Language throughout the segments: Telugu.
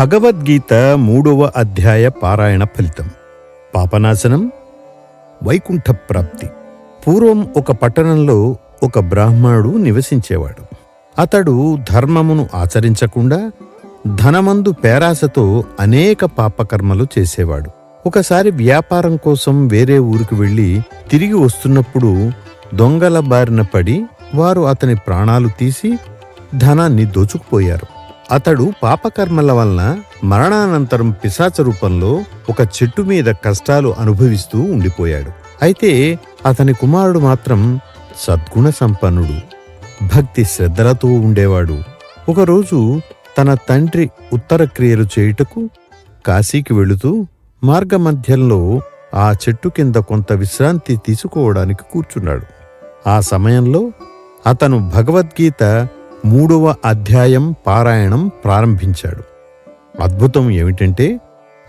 భగవద్గీత మూడవ అధ్యాయ పారాయణ ఫలితం. పాపనాశనం వైకుంఠ ప్రాప్తి పూర్వం ఒక పట్టణంలో ఒక బ్రాహ్మణుడు నివసించేవాడు. అతడు ధర్మమును ఆచరించకుండా ధనమందు పేరాసతో అనేక పాపకర్మలు చేసేవాడు. ఒకసారి వ్యాపారం కోసం వేరే ఊరికి వెళ్ళి తిరిగి వస్తున్నప్పుడు దొంగల బారిన పడి వారు అతని ప్రాణాలు తీసి ధనాన్ని దోచుకుపోయారు. అతడు పాపకర్మల వలన మరణానంతరం పిశాచ రూపంలో ఒక చెట్టు మీద కష్టాలు అనుభవిస్తూ ఉండిపోయాడు. అయితే అతని కుమారుడు మాత్రం సద్గుణ సంపన్నుడు భక్తి శ్రద్ధలతో ఉండేవాడు. ఒకరోజు తన తండ్రి ఉత్తర క్రియలు చేయుటకు కాశీకి వెళుతూ మార్గమధ్యంలో ఆ చెట్టు కింద కొంత విశ్రాంతి తీసుకోవడానికి కూర్చున్నాడు. ఆ సమయంలో అతను భగవద్గీత మూడవ అధ్యాయం పారాయణం ప్రారంభించాడు. అద్భుతం ఏమిటంటే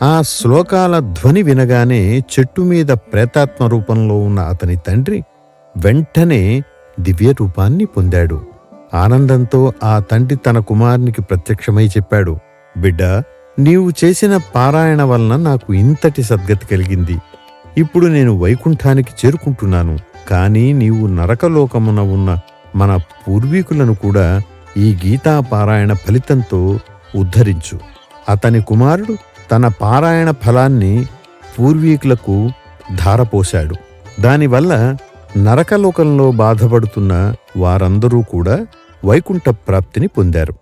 ఆ శ్లోకాల ధ్వని వినగానే చెట్టు మీద ప్రేతాత్మ రూపంలో ఉన్న అతని తండ్రి వెంటనే దివ్య రూపాన్ని పొందాడు. ఆనందంతో ఆ తండ్రి తన కుమారునికి ప్రత్యక్షమై చెప్పాడు బిడ్డ నీవు చేసిన పారాయణ వలన నాకు ఇంతటి సద్గతి కలిగింది. ఇప్పుడు నేను వైకుంఠానికి చేరుకుంటున్నాను కానీ నీవు నరకలోకమున ఉన్న మన పూర్వీకులను కూడా ఈ గీతా పారాయణ ఫలితంతో ఉద్ధరించు. అతని కుమారుడు తన పారాయణ ఫలాన్ని పూర్వీకులకు ధారపోశాడు. దానివల్ల నరకలోకంలో బాధపడుతున్న వారందరూ కూడా వైకుంఠ ప్రాప్తిని పొందారు.